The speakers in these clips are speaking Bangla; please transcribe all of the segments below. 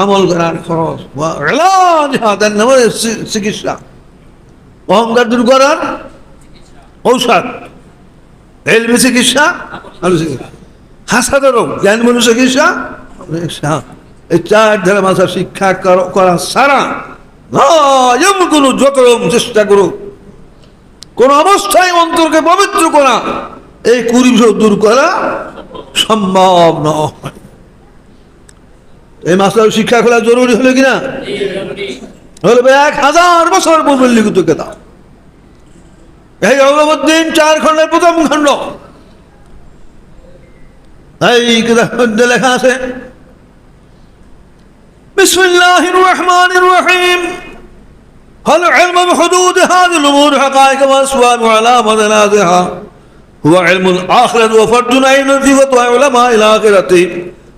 আমল করার খরচ তার নামে চিকিৎসা। অহংকার দূর করার ঔষধ। এলবি চিকিৎসা আর চিকিৎসা। হাসাদেরও জ্ঞান মনু চিকিৎসা। এই চার ধারা মাসা শিক্ষা করা নয়ম কোনো যত চেষ্টা করুক। কোন অবস্থায় অন্তরকে পবিত্র করা, এই কুড়িশো দূর করা সম্ভব নয়। এই মাসলার শিক্ষা খোলা জরুরি হলো কিনা হলো ভাই এক হাজার বছর পূর্বের লিখিত কেতা এই অগবদ্দিন চার খণ্ডের প্রথম খণ্ড এই কেতার মধ্যে লেখা আছে বিসমিল্লাহির রহমানির রহিম هل علم بحدود هذه الأمور حقائق وأسواب وعلامة نازها هو علم الآخرة وفرد عين في فتوى علماء الآخرة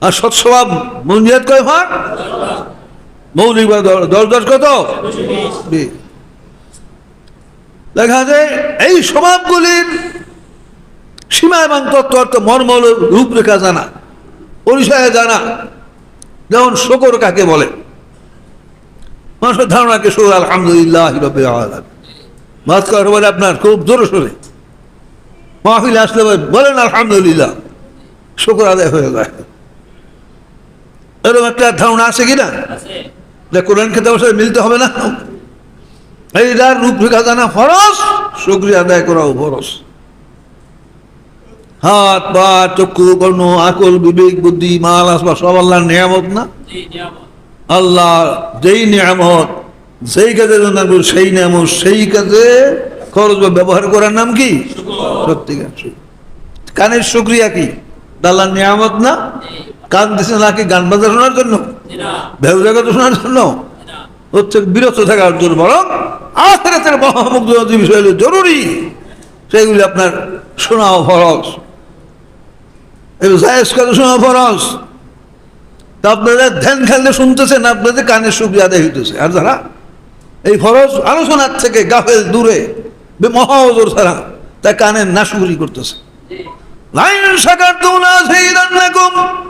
আর সৎস্বভাব মঞ্জিয়াত কয় ভাগ? মৌলিক দশ দশ কত। লেখা আছে এই স্বভাবগুলির সীমা এবং তত্ত্ব অর্থ মর্মল রূপরেখা জানা, পরিচয় জানা। যেমন শকর কাকে বলে? মানুষের ধারণাকে শুরু আলহামদুলিল্লাহ মাছ করার বলে আপনার খুব জোরে সোরে মাহফিল আসলে বলে- বলেন আলহামদুলিল্লাহ। শুক্র আদায় হয়ে যায়। এরকম একটা ধারণা আছে কিনা? যে কোরআন খেতে সাথে মিলতে হবে না? এইটার রূপরেখা জানা ফরস শুক্রিয়া আদায় করাও ফরস হাত পা চক্ষু কর্ণ আকল বিবেক বুদ্ধি মাল আসবা সব আল্লাহর নিয়ামত না? আল্লাহ যেই নিয়ামত যেই কাজে সেই নিয়ামত সেই কাজে খরচ বা ব্যবহার করার নাম কি? সত্যিকার। কানের শুক্রিয়া কি? আল্লাহর নিয়ামত না? কান দিছে নাকি গান বাজা শোনার জন্য? ভেউ জায়গা শোনার জন্য? হচ্ছে বিরত থাকার জন্য বরং আখেরাতের মহামুগ্ধ বিষয় হলো জরুরি। সেগুলি আপনার শোনাও ফরজ। এগুলো জায়েজ কাজে শোনাও ফরজ। তা আপনারা ধ্যান খেললে শুনতেছেন, আপনাদের কানের শুক্রিয়া আদায় হইতেছে। আর যারা এই ফরজ আলোচনার থেকে গাফেল দূরে মহাওজোর ছাড়া তা কানের নাশুকুরি করতেছে। লাইন লাইন কাফারতুম ইন্ন আযাবি লাশাদীদ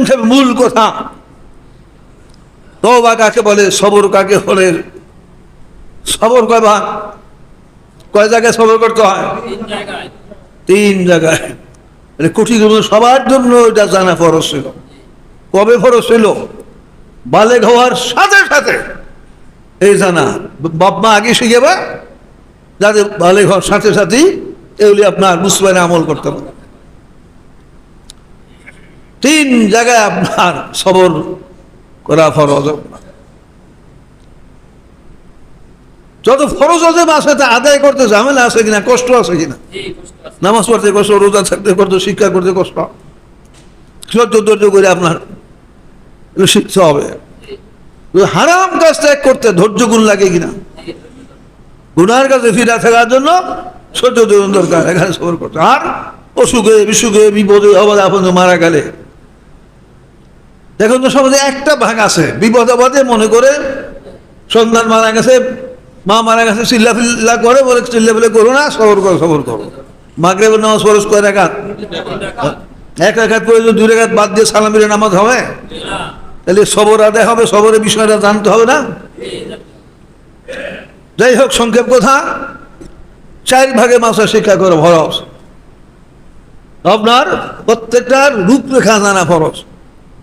সংক্ষেপ মূল কথা। তবা কাকে বলে, সবর কাকে বলে? সবর কয় ভাগ? কয় জায়গায় সবর করতে হয়? তিন জায়গায়। মানে কঠিন সবার জন্য এটা জানা ফরজ ছিল। কবে ফরজ ছিল? বালেগ হওয়ার সাথে সাথে। এই জানা। বাপ মা আগে শিখে যাতে বালেগ হওয়ার সাথে সাথেই এগুলি আপনার মুসলমানে আমল করতে পারে তিন জায়গায় আপনার সবর করা ফরজ। যত ফরজ আছে আছে তা আদায় করতে ঝামেলা আছে কিনা, কষ্ট আছে কিনা? নামাজ পড়তে কষ্ট, রোজা থাকতে করতে শিক্ষা করতে কষ্ট। সহ্য ধৈর্য করে আপনার শিখতে হবে। হারাম কাজ ত্যাগ করতে ধৈর্য গুণ লাগে কিনা? গুনার কাছে ফিরা থাকার জন্য সহ্য ধৈর্য দরকার, এখানে সবর করতে আর অসুখে বিসুখে বিপদে অবাধে আপন মারা গেলে দেখুন তো, সমাজে একটা ভাগ আছে। বিপদ আপদে মনে করে সন্তান মারা গেছে, মা মারা গেছে, চিল্লা ফিল্লা করে বলে, চিল্লা ফিল্লা করো না, সবর করো সবর করো। মাগরে নামাজ ফরজ করে রাখাত এক রেখাত করে যদি দুই রেখাত বাদ দিয়ে সালামিরে নামাজ হবে? তাহলে সবর আদায় হবে, সবরের বিষয়টা জানতে হবে না? যাই হোক, সংক্ষেপ কথা। চার ভাগে মাসা শিক্ষা করে ভরস আপনার প্রত্যেকটার রূপরেখা জানা ফরজ।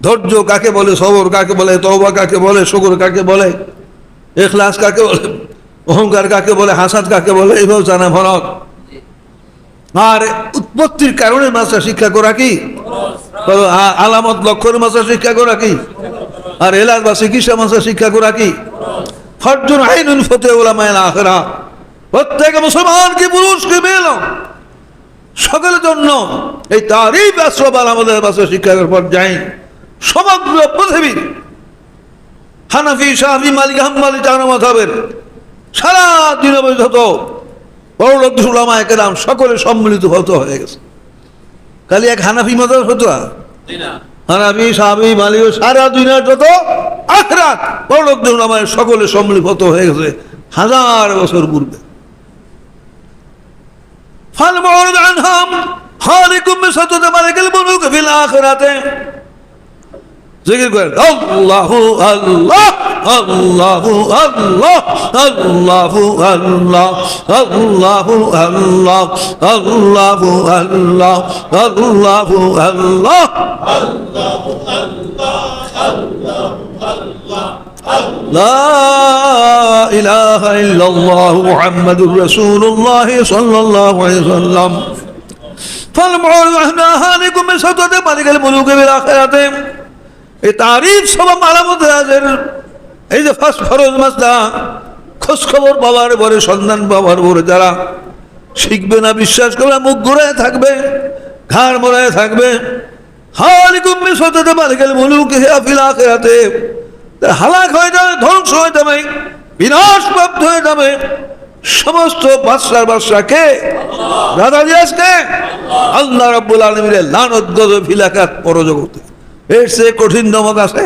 ধৈর্য কাকে বলে? সবর কাকে বলে? তওবা কাকে বলে? শকর কাকে বলে? এখলাস কাকে বলে? অহংকার কাকে বলে? হাসাদ কাকে বলে? এইভাবে জানা ফরজ। আর উৎপত্তির কারণে মাসা শিক্ষা করা কি? আলামত লক্ষণের মাসা শিক্ষা করা কি? আর এলাজ বা চিকিৎসা মাসা শিক্ষা করা কি? ফর্জন আইনুল ফতে ওলামায় আখেরা প্রত্যেক মুসলমানকে, পুরুষকে মেল সকলের জন্য এই তারিফ আশ্রব আমাদের বাসা শিক্ষার পর্যায়ে। সমগ্র পৃথিবীর হানাফি শাহি মালিক হাম্মালি চানা মাথাবেন সারা তৃণমূল যত বড় লোক সুলামা একরাম সকলে সম্মিলিত হত হয়ে গেছে। খালি এক হানাফি মাদার হতো হানাফি সাহাবি মালিক সারা দুনিয়ার যত আখরাত। বড় লোক সুলামায় সকলে সম্মিলিত হয়ে গেছে হাজার বছর পূর্বে। ফাল বড় আনহাম হারিকুম সততে মালিকেল বনুক ফিল আখরাতে। জিকির করেন আল্লাহু আল্লাহ আল্লাহু আল্লাহ আল্লাহু আল্লাহ আল্লাহু আল্লাহ আল্লাহু আল্লাহ আল্লাহু আল্লাহ আল্লাহু আল্লাহ لا إله إلا الله محمد رسول الله صلى الله عليه وسلم فالمعون أهنا هانكم من سطوة مالك الملوك بالآخرة এই তারিফ সব মালামত রাজের এই যে ফার্স্ট ফরজ মাসলা খোঁজ খবর পাওয়ার পরে, সন্ধান পাওয়ার পরে যারা শিখবে না, বিশ্বাস করবে মুখ ঘুরে থাকবে, ঘাড় মরায় থাকবে, হালিকুম সততে মালিকের মুলুক হেয়াফিল আখেরাতে। হালাক হয়ে যাবে, ধ্বংস হয়ে যাবে, বিনাশপ্রাপ্ত হয়ে যাবে। সমস্ত বাদশার বাদশা কে? রাজা দিয়াসকে আল্লাহ রব্বুল আলমীর লানত গজ ফিলাকাত পরজগতে। এর সে কঠিন দমক আছে?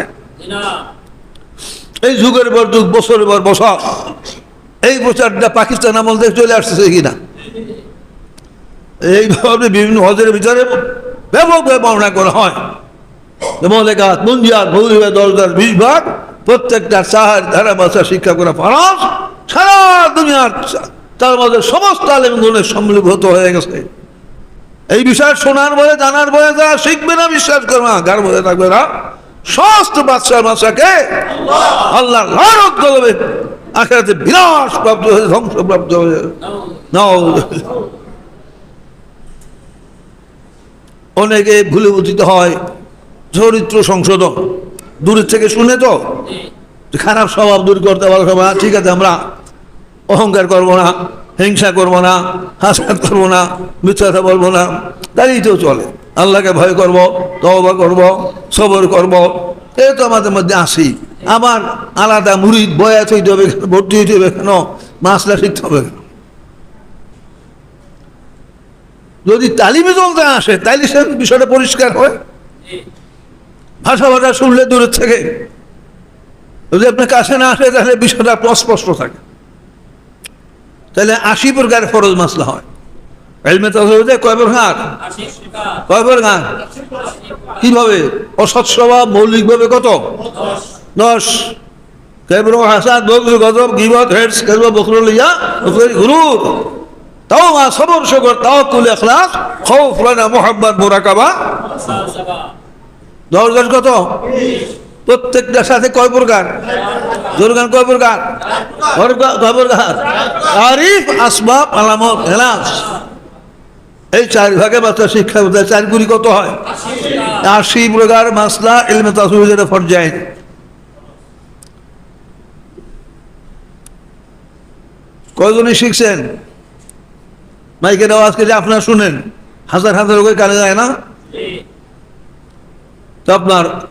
এই যুগের পর যুগ বছরের পর বছর এই প্রচারটা পাকিস্তান আমল থেকে চলে আসতেছে কিনা? এইভাবে বিভিন্ন হজের ভিতরে ব্যাপক বর্ণনা করা হয়। মলেকাত মুঞ্জিয়াত ভৌরিবা বিশ ভাগ প্রত্যেকটা চাহার ধারা ভাষা শিক্ষা করা ফরজ সারা দুনিয়ার তার মধ্যে সমস্ত আলেমগুণের সম্মিলিত হয়ে গেছে। এই বিষয় শোনার বলে জানার বলে যারা শিখবে না, বিশ্বাস করবে না, গার বলে থাকবে না। সমস্ত বাদশার বাদশাকে আল্লাহ লারত করবে। আখেরাতে বিনাশ প্রাপ্ত হয়ে ধ্বংসপ্রাপ্ত হয়ে। অনেকে ভুলে উচিত হয়, চরিত্র সংশোধন। দূরের থেকে শুনে তো? খারাপ স্বভাব দূর করতে পারো সবাই। ঠিক আছে, আমরা অহংকার করব না। হিংসা করব না হাসাত করব না মিথ্যাটা বলব না তাই তো চলে। আল্লাহকে ভয় করব, তওবা করব, সবর করব। এই তো আমাদের মধ্যে আসি। আবার আলাদা মুড়িদ, বয়াত হইতে হবে ভর্তি হইতে হবে কেন, মাসলা শিখতে হবে কেন? যদি তালিমে চলতে আসে, তাইলে সে বিষয়টা পরিষ্কার হয়। ভাষা ভাষা শুনলে দূরের থেকে। যদি আপনার কাছে না আসে, তাহলে বিষয়টা অস্পষ্ট থাকে। তাহলে আশি প্রকার ফরজ মাসলা হয়। এলমে তাজে কয় প্রকার? কয় প্রকার? কীভাবে? অসৎ স্বভাব মৌলিকভাবে কত? দশ। কেবর হাসাদ বকর গজব গিবত হেডস কেবর বকর লিয়া বকর গুরুর তাও মা সবর শকর রানা মুহাব্বত মুরাকাবা। দশ দশ কত? প্রত্যেকটার সাথে কয় প্রকার? জোরগান কয় প্রকার? কয় প্রকার- তারিফ আসবাব, আলামত, হেলাস। এই চার ভাগে বাচ্চা শিক্ষা বোধহয় চার গুলি কত হয়? আশি প্রকার মাসলা, এলমে তাসুবিদের পর্যায়ে কয়জনে শিখছেন? মাইকের আওয়াজ করে আপনারা শুনেন? হাজার হাজার লোকের কানে যায় না? তো আপনার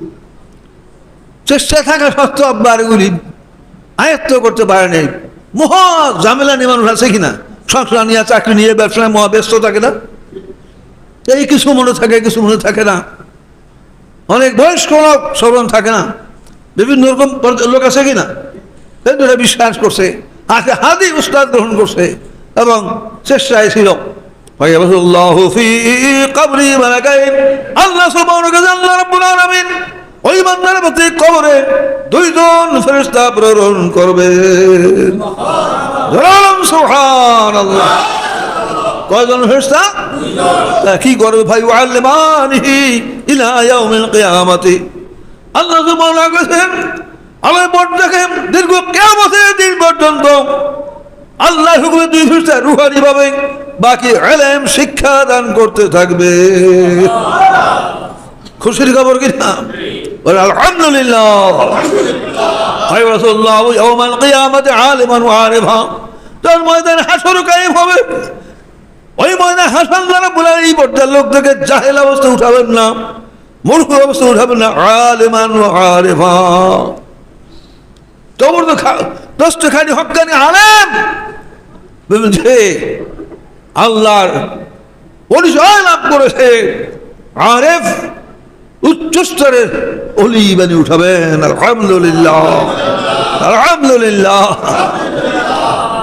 চেষ্টায় থাকা সত্ত্বেও আব্বার এগুলি আয়ত্ত করতে পারে নাই। মহা ঝামেলা নিয়ে মানুষ আছে কিনা? সংসার নিয়ে, চাকরি নিয়ে ব্যবসা নিয়ে মহা ব্যস্ত থাকে না? এই কিছু মনে থাকে, কিছু মনে থাকে না। অনেক বয়স্ক লোক স্মরণ থাকে না। বিভিন্ন রকম লোক আছে কিনা? এটা বিশ্বাস করছে। আজকে হাদি উস্তাদ গ্রহণ করছে এবং চেষ্টায় ছিল। আল্লাহ ওই বান্দার প্রতি কবরে দুইজন ফেরেশতা প্রেরণ করবে। কয়জন ফেরেশতা? তা কি করবে? ভাই আল্লেমানিহি আল্লাহ সুবহানাহু তাআলা আল্লাহ দেখেন দীর্ঘ কিয়ামতের দিন পর্যন্ত আল্লাহ হুকুমে দুই ফেরেশতা রুহানি ভাবে বাকি ইলম শিক্ষা দান করতে থাকবে। খুশির খবর কি না? বলে আলহামদুলিল্লাহ তার ময়দান হাসর কায়েম হবে। ওই ময়না হাসান দ্বারা বলে এই পর্যায়ের লোক থেকে জাহেল অবস্থা উঠাবেন না, মূর্খ অবস্থা উঠাবেন না, আলেমান আরেফা। তোমার তো দশটা খানি হকানি আলেম। আল্লাহর পরিচয় লাভ করেছে আরেফ। উচ্চ স্তরের অলি বানি উঠাবেন, আলহামদুলিল্লাহ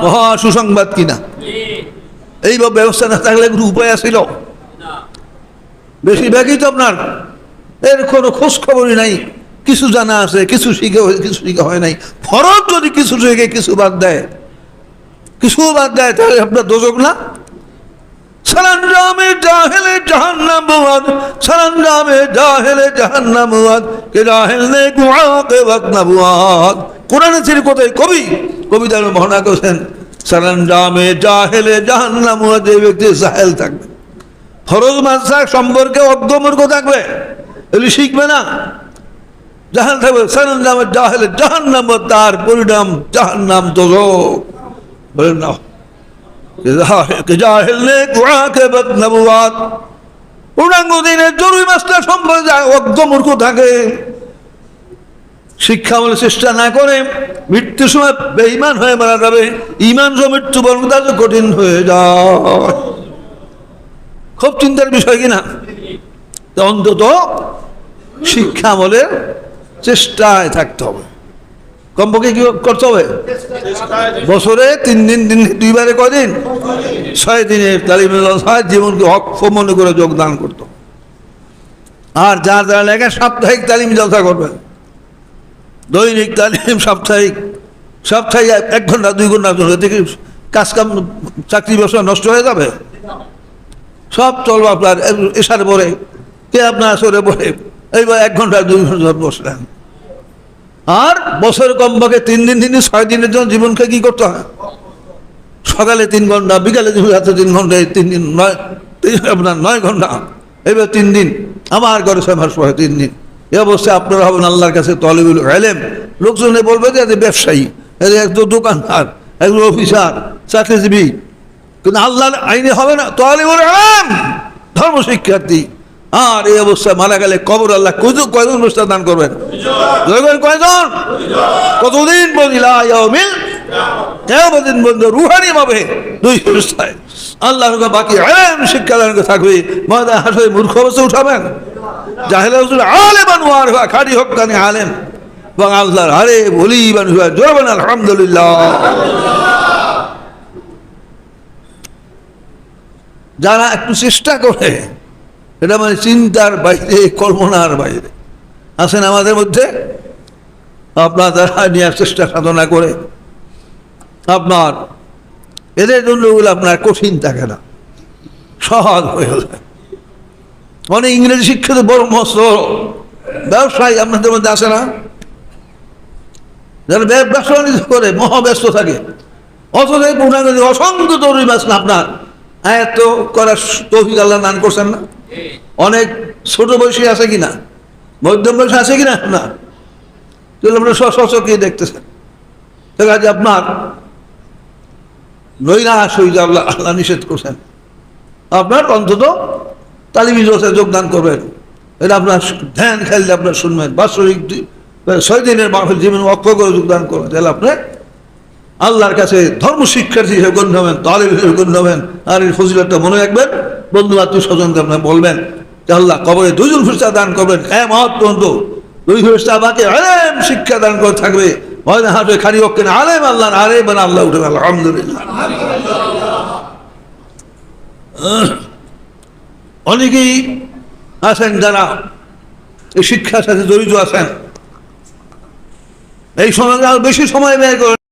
মহা সুসংবাদ কিনা? এইভাবে ব্যবস্থা না থাকলে কোনো উপায় আছিল বেশিরভাগই তো আপনার, এর কোনো খোঁজ খবরই নাই। কিছু জানা আছে, কিছু শিখে কিছু শিখে হয় নাই। ফরজ যদি কিছু শিখে, কিছু বাদ দেয়। কিছু বাদ দেয়, তাহলে আপনার দোজক না? সরঞ্জামে জাহেলে জাহান্নাম মুয়াদ সরঞ্জামে জাহেলে জাহান্নাম মুয়াদ কে জাহেল নে গুআ কে ওয়াক্ত নবুয়াদ কোরআনে কবি কবিতার মহনা করেছেন সরঞ্জামে জাহেলে জাহান্নাম মুয়াদ এই ব্যক্তি জাহেল থাকবে। ফরজ মাদ্রাসা সম্পর্কে অজ্ঞমূর্খ থাকবে, এগুলি শিখবে না। জাহান থাকবে সরঞ্জামে জাহেলে জাহান্নাম তার পরিণাম জাহান্নাম দোজক বলেন না। শিক্ষা বলে চেষ্টা না করে মৃত্যুর সময় বেঈমান হয়ে মারা যাবে ইমান সহ মৃত্যু বরং তাদের কঠিন হয়ে যায় খুব চিন্তার বিষয় কিনা অন্তত শিক্ষা বলে চেষ্টায় থাকতে হবে। কমপক্ষে কি করতে হবে? বছরে তিন দিন দিন দুইবারে কদিন ছয় দিনের তালিম ছয় জীবনকে হক মনে করে যোগদান করতো। আর যার যারা লেখা সাপ্তাহিক তালিম জলসা করবেন দৈনিক তালিম সাপ্তাহিক। সাপ্তাহিক এক- ঘণ্টা, দুই ঘণ্টা দেখি কাজ কাম চাকরি ব্যবসা নষ্ট হয়ে যাবে? সব চলবো আপনার এসার পরে। কে আপনার আসরে পরে এইবার এক ঘণ্টা, দুই ঘণ্টা বসলেন। আর বছর কমপক্ষে তিন দিন তিন দিন, ছয় দিনের জন্য জীবনকে কি করতে হয়? সকালে তিন ঘণ্টা, বিকালে রাতে তিন ঘণ্টা তিন দিন নয় আপনার নয় ঘণ্টা। এবার তিন দিন, আমার ঘরে ছয় মাস পরে তিন দিন। এ অবস্থায় আপনারা হবেন আল্লাহর কাছে তলিবুল এলেম লোকজনে বলবে যে ব্যবসায়ী এদের একদম দোকানদার, একজন অফিসার, চাকরিজীবী। কিন্তু আল্লাহর আইনে হবে না। তলিবুল এলেম ধর্ম শিক্ষার্থী আর এই অবস্থায় মারা গেলে কবর আল্লাহ কয়জন কয়জন অনুষ্ঠান দান করবেন? কয়জন? কতদিন কেমন বন্ধু বাকি শিক্ষা দান মূর্খ উঠাবেন। আলহামদুলিল্লাহ। যারা একটু চেষ্টা করে এটা মানে চিন্তার বাইরে, কল্পনার বাইরে। আছেন আমাদের মধ্যে? আপনার তারা নেওয়ার চেষ্টা সাধনা করে। আপনার এদের জন্য ওগুলো আপনার কঠিন থাকে না। সহজ হয়ে যায়। অনেক ইংরেজি শিক্ষিত বড় মস্ত ব্যবসায়ী আপনাদের মধ্যে আসে না? যারা ব্যবসা করে, মহাব্যস্ত থাকে। অথচ পূর্ণাঙ্গ অসংখ্য তরুণী না আপনার। আয়ত্ত করার তৌফিক আল্লাহ দান করছেন না। অনেক ছোট বয়সী আছে কিনা? মধ্যম বয়সী আছে কিনা? না। আপনার সচকে দেখতেছেন। দেখা আজ আপনার নৈরাশ হয়ে আল্লাহ আল্লাহ নিষেধ করছেন। আপনার অন্তত তালিমি জোসে যোগদান করবেন। এটা আপনার ধ্যান খেললে আপনার শুনবেন। বাৎসরিক ছয় দিনের জীবন অক্ষ করে যোগদান করবেন। তাহলে আপনি আল্লাহর কাছে ধর্ম শিক্ষার্থী হিসেবে গণ্য হবেন তালিব হিসেবে গণ্য হবেন, আর এই ফজিলতটা মনে রাখবেন। বন্ধু, আত্মীয় স্বজনকে আপনার বলবেন যে আল্লাহ কবরে দুজন ফেরস্তা দান করবেন হ্যাঁ মহৎ পর্যন্ত দুই ফেরস্তা আমাকে আলেম শিক্ষা দান করে থাকবে। হয়তো হাঁটে খালি অক্ষে আলেম আল্লাহ আলেম মানে আল্লাহ উঠে আলহামদুলিল্লাহ। অনেকেই আছেন যারা এই শিক্ষার সাথে জড়িত আছেন। এই সময় আরও বেশি সময় ব্যয় করেন।